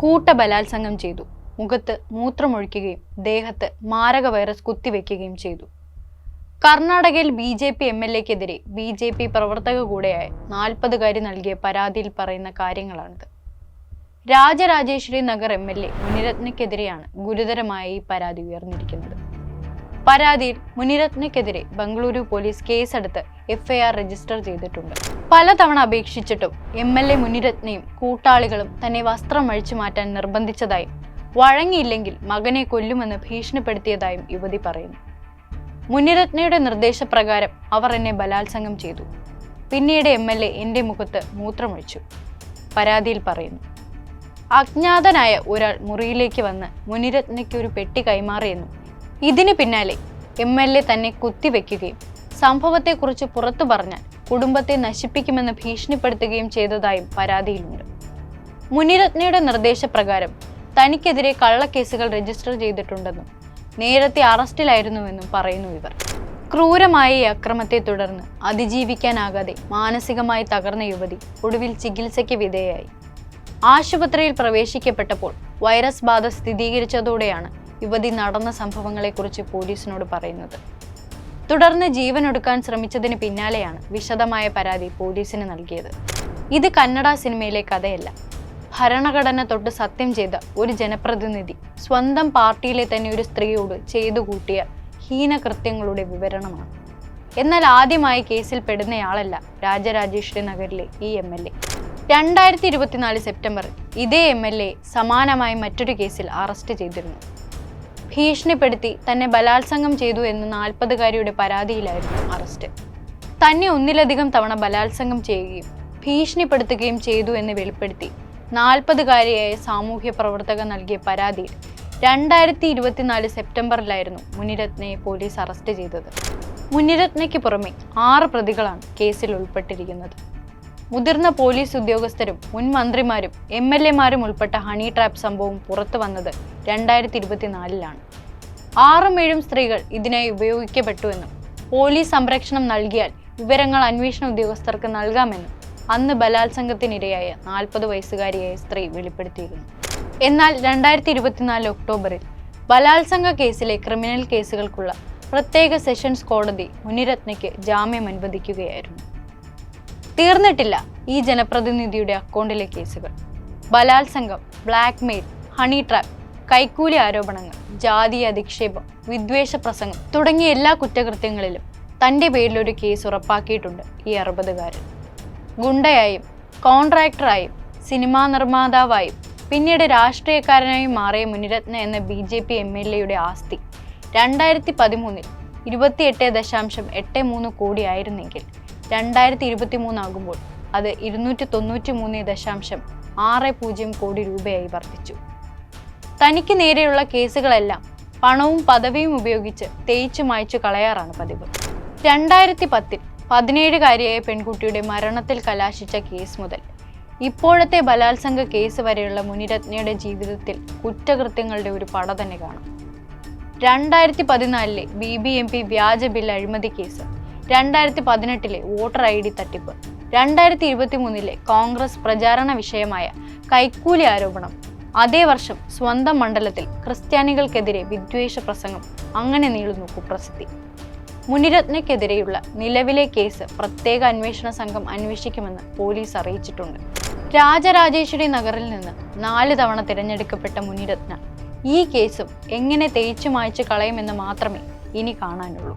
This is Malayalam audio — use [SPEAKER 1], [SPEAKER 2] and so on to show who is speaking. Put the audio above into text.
[SPEAKER 1] കൂട്ട ബലാത്സംഗം ചെയ്തു. മുഖത്ത് മൂത്രമൊഴിക്കുകയും ദേഹത്ത് മാരക വൈറസ് കുത്തിവെക്കുകയും ചെയ്തു. കർണാടകയിൽ B J P M L എക്കെതിരെ B J P പ്രവർത്തക കൂടെയായ നാൽപ്പതുകാരി നൽകിയ പരാതിയിൽ പറയുന്ന കാര്യങ്ങളാണിത്. Rajarajeshwari Nagar M L A മുനിരത്നക്കെതിരെയാണ് ഗുരുതരമായ ഈ പരാതി ഉയർന്നിരിക്കുന്നത്. പരാതിയിൽ മുനിരത്നയ്ക്കെതിരെ ബംഗളൂരു പോലീസ് കേസെടുത്ത് എഫ്ഐആർ രജിസ്റ്റർ ചെയ്തിട്ടുണ്ട്. പലതവണ അപേക്ഷിച്ചിട്ടും എം എൽ എ മുനിരത്നയും കൂട്ടാളികളും തന്നെ വസ്ത്രം അഴിച്ചു മാറ്റാൻ നിർബന്ധിച്ചതായും വഴങ്ങിയില്ലെങ്കിൽ മകനെ കൊല്ലുമെന്ന് ഭീഷണിപ്പെടുത്തിയതായും യുവതി പറയുന്നു. മുനിരത്നയുടെ നിർദ്ദേശപ്രകാരം അവർ എന്നെ ബലാത്സംഗം ചെയ്തു. പിന്നീട് എം എൽ എ എന്റെ മുഖത്ത് മൂത്രമൊഴിച്ചു. പരാതിയിൽ പറയുന്നു അജ്ഞാതനായ ഒരാൾ മുറിയിലേക്ക് വന്ന് മുനിരത്നയ്ക്ക് ഒരു പെട്ടി കൈമാറിയെന്നും ഇതിന് പിന്നാലെ എം എൽ എ തന്നെ കുത്തിവെക്കുകയും സംഭവത്തെക്കുറിച്ച് പുറത്തു പറഞ്ഞാൽ കുടുംബത്തെ നശിപ്പിക്കുമെന്ന് ഭീഷണിപ്പെടുത്തുകയും ചെയ്തതായും പരാതിയിലുണ്ട്. മുനിരത്നയുടെ നിർദ്ദേശപ്രകാരം തനിക്കെതിരെ കള്ളക്കേസുകൾ രജിസ്റ്റർ ചെയ്തിട്ടുണ്ടെന്നും നേരത്തെ അറസ്റ്റിലായിരുന്നുവെന്നും പറയുന്നു ഇവർ. ക്രൂരമായ ഈ അക്രമത്തെ തുടർന്ന് അതിജീവിക്കാനാകാതെ മാനസികമായി തകർന്ന യുവതി ഒടുവിൽ ചികിത്സയ്ക്ക് വിധേയായി ആശുപത്രിയിൽ പ്രവേശിക്കപ്പെട്ടപ്പോൾ വൈറസ് ബാധ സ്ഥിരീകരിച്ചതോടെയാണ് യുവതി നടന്ന സംഭവങ്ങളെക്കുറിച്ച് പോലീസിനോട് പറയുന്നത്. തുടർന്ന് ജീവനൊടുക്കാൻ ശ്രമിച്ചതിന് പിന്നാലെയാണ് വിശദമായ പരാതി പോലീസിന് നൽകിയത്. ഇത് കന്നഡ സിനിമയിലെ കഥയല്ല. ഭരണഘടന തൊട്ട് സത്യം ചെയ്ത ഒരു ജനപ്രതിനിധി സ്വന്തം പാർട്ടിയിലെ തന്നെ ഒരു സ്ത്രീയോട് ചെയ്തു കൂട്ടിയ ഹീനകൃത്യങ്ങളുടെ വിവരണമാണ്. എന്നാൽ ആദ്യമായി കേസിൽ പെടുന്നയാളല്ല രാജരാജേശ്വരി നഗറിലെ ഈ എം എൽ എ. രണ്ടായിരത്തി ഇരുപത്തിനാല് സെപ്റ്റംബറിൽ ഇതേ എം എൽ എ സമാനമായി മറ്റൊരു കേസിൽ അറസ്റ്റ് ചെയ്തിരുന്നു. ഭീഷണിപ്പെടുത്തി തന്നെ ബലാത്സംഗം ചെയ്തു എന്ന് നാൽപ്പതുകാരിയുടെ പരാതിയിലായിരുന്നു അറസ്റ്റ്. തന്നെ ഒന്നിലധികം തവണ ബലാത്സംഗം ചെയ്യുകയും ഭീഷണിപ്പെടുത്തുകയും ചെയ്തു എന്ന് വെളിപ്പെടുത്തി നാൽപ്പതുകാരിയായ സാമൂഹ്യ പ്രവർത്തക നൽകിയ പരാതിയിൽ രണ്ടായിരത്തി ഇരുപത്തിനാല് സെപ്റ്റംബറിലായിരുന്നു മുനിരത്നയെ പോലീസ് അറസ്റ്റ് ചെയ്തത്. മുനിരത്നയ്ക്ക് പുറമെ ആറ് പ്രതികളാണ് കേസിൽ ഉൾപ്പെട്ടിരിക്കുന്നത്. മുതിർന്ന പോലീസ് ഉദ്യോഗസ്ഥരും മുൻ മന്ത്രിമാരും എം എൽ എമാരും ഉൾപ്പെട്ട ഹണി ട്രാപ്പ് സംഭവം പുറത്തു വന്നത് രണ്ടായിരത്തി ഇരുപത്തിനാലിലാണ് ആറും ഏഴും സ്ത്രീകൾ ഇതിനായി ഉപയോഗിക്കപ്പെട്ടുവെന്നും പോലീസ് സംരക്ഷണം നൽകിയാൽ വിവരങ്ങൾ അന്വേഷണ ഉദ്യോഗസ്ഥർക്ക് നൽകാമെന്നും അന്ന് ബലാത്സംഗത്തിനിരയായ നാൽപ്പത് വയസ്സുകാരിയായ സ്ത്രീ വെളിപ്പെടുത്തിയിരുന്നു. എന്നാൽ രണ്ടായിരത്തി ഇരുപത്തിനാല് ഒക്ടോബറിൽ ബലാത്സംഗ കേസിലെ ക്രിമിനൽ കേസുകൾക്കുള്ള പ്രത്യേക സെഷൻസ് കോടതി മുനിരത്നയ്ക്ക് ജാമ്യം അനുവദിക്കുകയായിരുന്നു. തീർന്നിട്ടില്ല ഈ ജനപ്രതിനിധിയുടെ അക്കൗണ്ടിലെ കേസുകൾ. ബലാത്സംഗം ബ്ലാക്ക് മെയിൽ ഹണി ട്രാപ്പ് കൈക്കൂലി ആരോപണങ്ങൾ ജാതി അധിക്ഷേപം വിദ്വേഷ പ്രസംഗം തുടങ്ങിയ എല്ലാ കുറ്റകൃത്യങ്ങളിലും തന്റെ പേരിലൊരു കേസ് ഉറപ്പാക്കിയിട്ടുണ്ട് ഈ അറുപതുകാരൻ. ഗുണ്ടയായും കോൺട്രാക്ടറായും സിനിമാ നിർമ്മാതാവായും പിന്നീട് രാഷ്ട്രീയക്കാരനായും മാറിയ മുനിരത്ന എന്ന B J P M L എയുടെ ആസ്തി രണ്ടായിരത്തി പതിമൂന്നിൽ ഇരുപത്തിയെട്ട് ദശാംശം എട്ട് മൂന്ന് കോടിയായിരുന്നെങ്കിൽ രണ്ടായിരത്തി ഇരുപത്തി മൂന്നാകുമ്പോൾ അത് ഇരുന്നൂറ്റി തൊണ്ണൂറ്റി മൂന്ന് ദശാംശം ആറ് പൂജ്യം കോടി രൂപയായി വർദ്ധിച്ചു. തനിക്ക് നേരെയുള്ള കേസുകളെല്ലാം പണവും പദവിയും ഉപയോഗിച്ച് തേച്ചു മായ്ച്ചു കളയാറാണ് പതിവ്. രണ്ടായിരത്തി പത്തിൽ പതിനേഴുകാരിയായ പെൺകുട്ടിയുടെ മരണത്തിൽ കലാശിച്ച കേസ് മുതൽ ഇപ്പോഴത്തെ ബലാത്സംഗ കേസ് വരെയുള്ള മുനിരത്നയുടെ ജീവിതത്തിൽ കുറ്റകൃത്യങ്ങളുടെ ഒരു പട തന്നെ കാണാം. രണ്ടായിരത്തി പതിനാലിലെ ബി ബി എം പി വ്യാജ ബിൽ അഴിമതി കേസ് രണ്ടായിരത്തി പതിനെട്ടിലെ വോട്ടർ ഐ ഡി തട്ടിപ്പ് രണ്ടായിരത്തി ഇരുപത്തി മൂന്നിലെ കോൺഗ്രസ് പ്രചാരണ വിഷയമായ കൈക്കൂലി ആരോപണം അതേ വർഷം സ്വന്തം മണ്ഡലത്തിൽ ക്രിസ്ത്യാനികൾക്കെതിരെ വിദ്വേഷ പ്രസംഗം അങ്ങനെ നീളുന്നു കുപ്രസിദ്ധി. മുനിരത്നയ്ക്കെതിരെയുള്ള നിലവിലെ കേസ് പ്രത്യേക അന്വേഷണ സംഘം അന്വേഷിക്കുമെന്ന് പോലീസ് അറിയിച്ചിട്ടുണ്ട്. രാജരാജേശ്വരി നഗറിൽ നിന്ന് നാല് തവണ തിരഞ്ഞെടുക്കപ്പെട്ട മുനിരത്ന ഈ കേസും എങ്ങനെ തേച്ചു മായ്ച്ചു കളയുമെന്ന് മാത്രമേ ഇനി കാണാനുള്ളൂ.